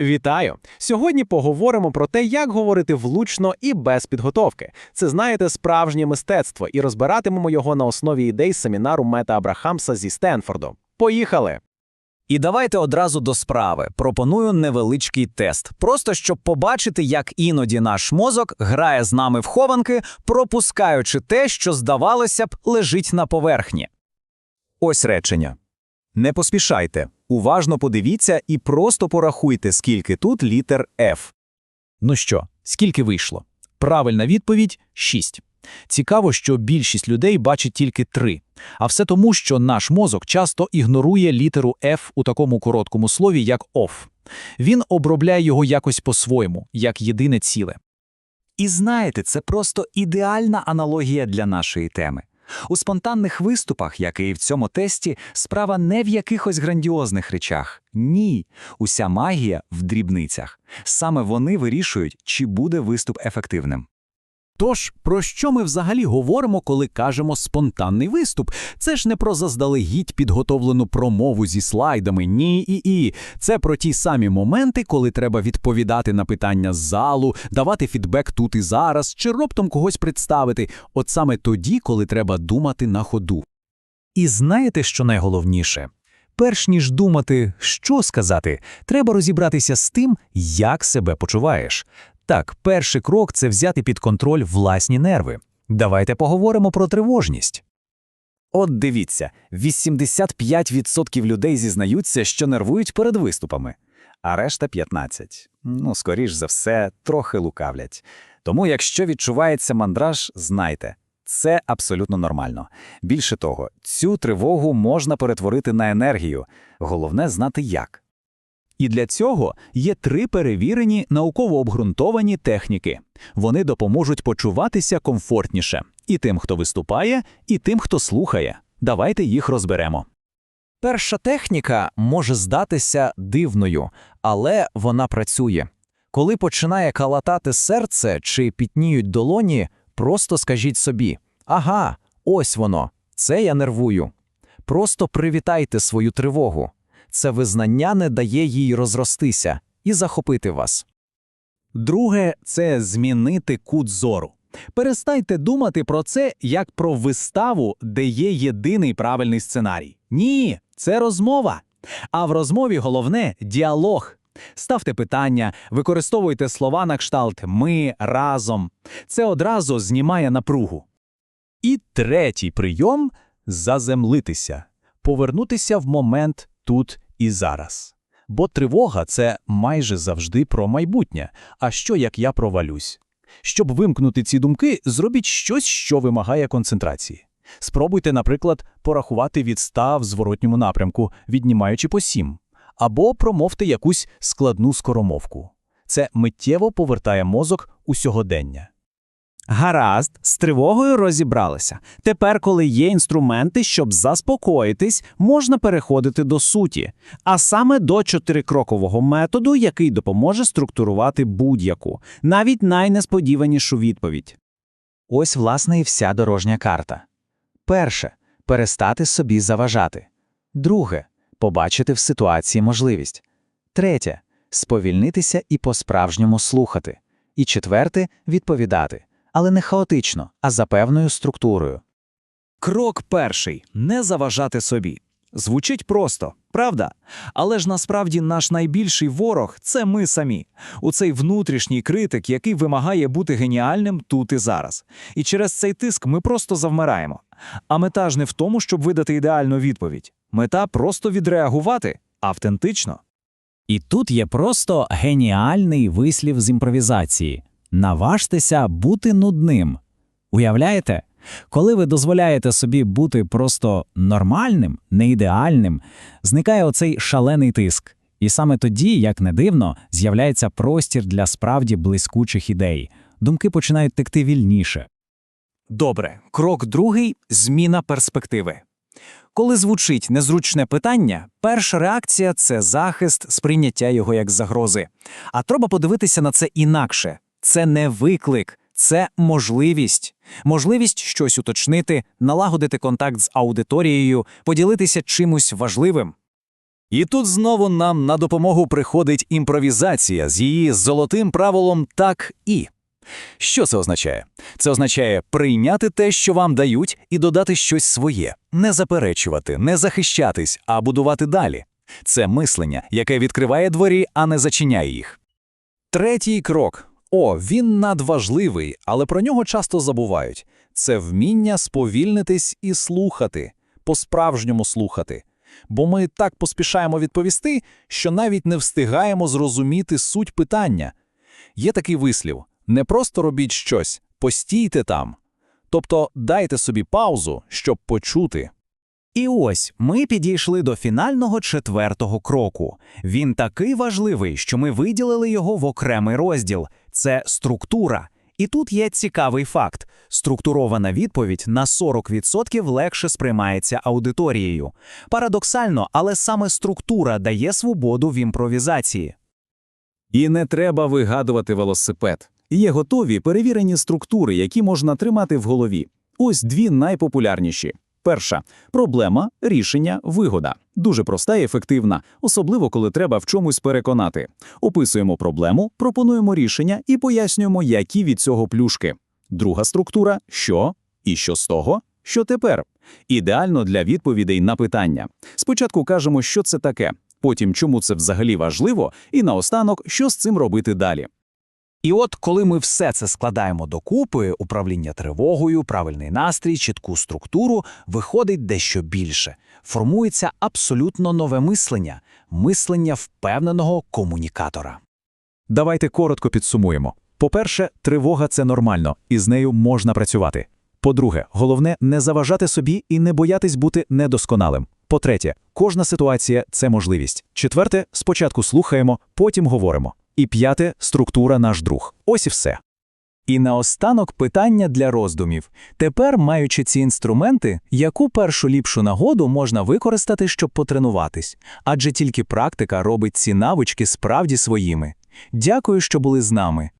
Вітаю! Сьогодні поговоримо про те, як говорити влучно і без підготовки. Це знаєте справжнє мистецтво, і розбиратимемо його на основі ідей семінару Мета Абрахамса зі Стенфорду. Поїхали! І давайте одразу до справи. Пропоную невеличкий тест, просто щоб побачити, як іноді наш мозок грає з нами в хованки, пропускаючи те, що, здавалося б, лежить на поверхні. Ось речення. Не поспішайте. Уважно подивіться і просто порахуйте, скільки тут літер F. Ну що, скільки вийшло? Правильна відповідь 6. Цікаво, що більшість людей бачить тільки 3. А все тому, що наш мозок часто ігнорує літеру F у такому короткому слові, як «off». Він обробляє його якось по-своєму, як єдине ціле. І знаєте, це просто ідеальна аналогія для нашої теми. У спонтанних виступах, як і в цьому тесті, справа не в якихось грандіозних речах. Ні, уся магія в дрібницях. Саме вони вирішують, чи буде виступ ефективним. Тож, про що ми взагалі говоримо, коли кажемо спонтанний виступ? Це ж не про заздалегідь підготовлену промову зі слайдами, ні і і. Це про ті самі моменти, коли треба відповідати на питання з залу, давати фідбек тут і зараз, чи раптом когось представити, от саме тоді, коли треба думати на ходу. І знаєте, що найголовніше? Перш ніж думати, що сказати, треба розібратися з тим, як себе почуваєш. Так, перший крок це взяти під контроль власні нерви. Давайте поговоримо про тривожність. От дивіться, 85% людей зізнаються, що нервують перед виступами, а решта 15%. Ну, скоріш за все, трохи лукавлять. Тому, якщо відчувається мандраж, знайте, це абсолютно нормально. Більше того, цю тривогу можна перетворити на енергію. Головне знати як. І для цього є три перевірені науково обґрунтовані техніки. Вони допоможуть почуватися комфортніше і тим, хто виступає, і тим, хто слухає. Давайте їх розберемо. Перша техніка може здатися дивною, але вона працює. Коли починає калатати серце чи пітніють долоні, просто скажіть собі: ага, ось воно, це я нервую. Просто привітайте свою тривогу. Це визнання не дає їй розростися і захопити вас. Друге це змінити кут зору. Перестайте думати про це як про виставу, де є єдиний правильний сценарій. Ні, це розмова. А в розмові головне діалог. Ставте питання, використовуйте слова на кшталт ми разом. Це одразу знімає напругу. І третій прийом заземлитися, повернутися в момент тут і зараз. Бо тривога це майже завжди про майбутнє. А що як я провалюсь? Щоб вимкнути ці думки, зробіть щось, що вимагає концентрації. Спробуйте, наприклад, порахувати від 100 в зворотньому напрямку, віднімаючи по 7. Або промовте якусь складну скоромовку. Це миттєво повертає мозок у сьогодення. Гаразд, з тривогою розібралися. Тепер, коли є інструменти, щоб заспокоїтись, можна переходити до суті, а саме до чотирикрокового методу, який допоможе структурувати будь-яку, навіть найнесподіванішу відповідь. Ось, власне, і вся дорожня карта. Перше перестати собі заважати. Друге побачити в ситуації можливість. Третє сповільнитися і по-справжньому слухати. І четверте відповідати, але не хаотично, а за певною структурою. Крок перший не заважати собі. Звучить просто, правда? Але ж насправді наш найбільший ворог це ми самі. У цей внутрішній критик, який вимагає бути геніальним тут і зараз. І через цей тиск ми просто завмираємо. А мета ж не в тому, щоб видати ідеальну відповідь. Мета просто відреагувати автентично. І тут є просто геніальний вислів з імпровізації. Наважтеся бути нудним. Уявляєте? Коли ви дозволяєте собі бути просто нормальним, не ідеальним, зникає оцей шалений тиск. І саме тоді, як не дивно, з'являється простір для справді блискучих ідей. Думки починають текти вільніше. Добре, крок другий зміна перспективи. Коли звучить незручне питання, перша реакція це захист, сприйняття його як загрози. А треба подивитися на це інакше. Це не виклик, це можливість. Можливість щось уточнити, налагодити контакт з аудиторією, поділитися чимось важливим. І тут знову нам на допомогу приходить імпровізація з її золотим правилом так і. Що це означає? Це означає прийняти те, що вам дають, і додати щось своє, не заперечувати, не захищатись, а будувати далі. Це мислення, яке відкриває дворі, а не зачиняє їх. Третій крок. О, він надважливий, але про нього часто забувають. Це вміння сповільнитись і слухати, по-справжньому слухати. Бо ми так поспішаємо відповісти, що навіть не встигаємо зрозуміти суть питання. Є такий вислів: не просто робіть щось, постійте там. Тобто дайте собі паузу, щоб почути. І ось ми підійшли до фінального четвертого кроку. Він такий важливий, що ми виділили його в окремий розділ це структура. І тут є цікавий факт: структурована відповідь на 40% легше сприймається аудиторією. Парадоксально, але саме структура дає свободу в імпровізації. І не треба вигадувати велосипед. Є готові перевірені структури, які можна тримати в голові. Ось дві найпопулярніші. Перша проблема, рішення, вигода. Дуже проста і ефективна, особливо коли треба в чомусь переконати. Описуємо проблему, пропонуємо рішення і пояснюємо, які від цього плюшки. Друга структура що і що з того, що тепер. Ідеально для відповідей на питання. Спочатку кажемо, що це таке, потім чому це взагалі важливо, і наостанок, що з цим робити далі. І от коли ми все це складаємо докупи, управління тривогою, правильний настрій, чітку структуру, виходить дещо більше. Формується абсолютно нове мислення мислення впевненого комунікатора. Давайте коротко підсумуємо. По-перше, тривога це нормально, і з нею можна працювати. По-друге, головне не заважати собі і не боятись бути недосконалим. По-третє, кожна ситуація це можливість. Четверте, спочатку слухаємо, потім говоримо. І п'яте структура наш друг. Ось і все. І наостанок питання для роздумів. Тепер, маючи ці інструменти, яку першу ліпшу нагоду можна використати, щоб потренуватись? Адже тільки практика робить ці навички справді своїми. Дякую, що були з нами.